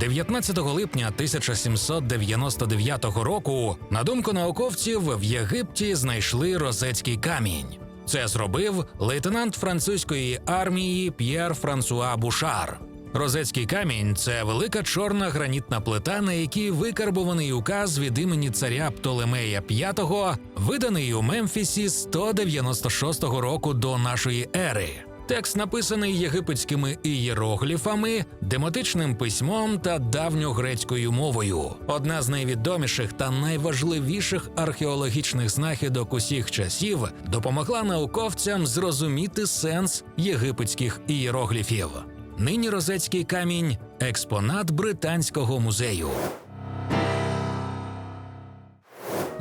19 липня 1799 року, на думку науковців, в Єгипті знайшли розецький камінь. Це зробив лейтенант французької армії П'єр Франсуа Бушар. Розецький камінь це велика чорна гранітна плита, на якій викарбований указ від імені царя Птолемея V, виданий у Мемфісі 196 року до нашої ери. Текст написаний єгипетськими ієрогліфами, демотичним письмом та давньогрецькою мовою. Одна з найвідоміших та найважливіших археологічних знахідок усіх часів допомогла науковцям зрозуміти сенс єгипетських ієрогліфів. Нині розецький камінь експонат британського музею.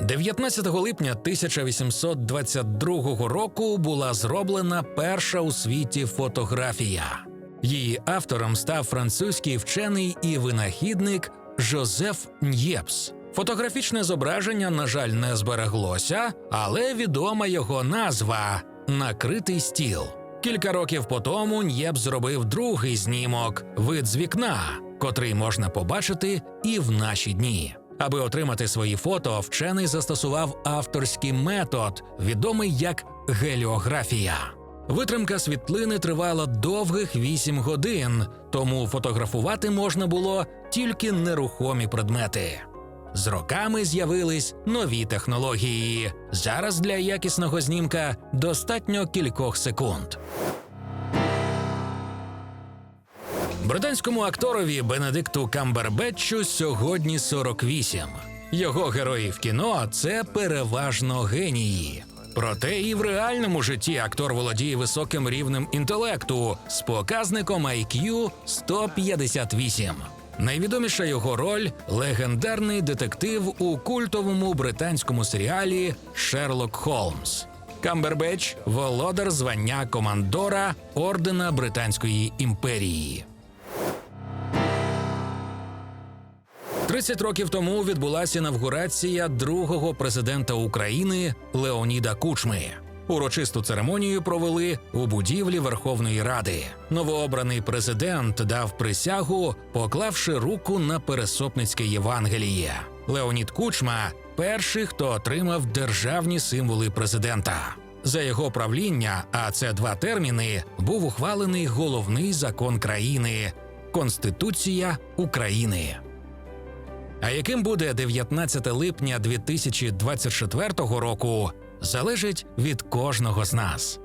19 липня 1822 року була зроблена перша у світі фотографія. Її автором став французький вчений і винахідник Жозеф Ньєпс. Фотографічне зображення, на жаль, не збереглося, але відома його назва накритий стіл. Кілька років по тому Ньєпс зробив другий знімок вид з вікна, котрий можна побачити і в наші дні. Аби отримати свої фото, вчений застосував авторський метод, відомий як геліографія. Витримка світлини тривала довгих 8 годин, тому фотографувати можна було тільки нерухомі предмети. З роками з'явились нові технології. Зараз для якісного знімка достатньо кількох секунд. Британському акторові Бенедикту Камбербетчу сьогодні 48. Його герої в кіно це переважно генії. Проте і в реальному житті актор володіє високим рівнем інтелекту з показником IQ 158. Найвідоміша його роль легендарний детектив у культовому британському серіалі Шерлок Холмс. Камбербетч володар звання командора ордена Британської імперії. 30 років тому відбулася інавгурація другого президента України Леоніда Кучми. Урочисту церемонію провели у будівлі Верховної Ради. Новообраний президент дав присягу, поклавши руку на пересопницьке Євангеліє. Леонід Кучма перший, хто отримав державні символи президента. За його правління, а це два терміни, був ухвалений головний закон країни Конституція України. А яким буде 19 липня 2024 року, залежить від кожного з нас.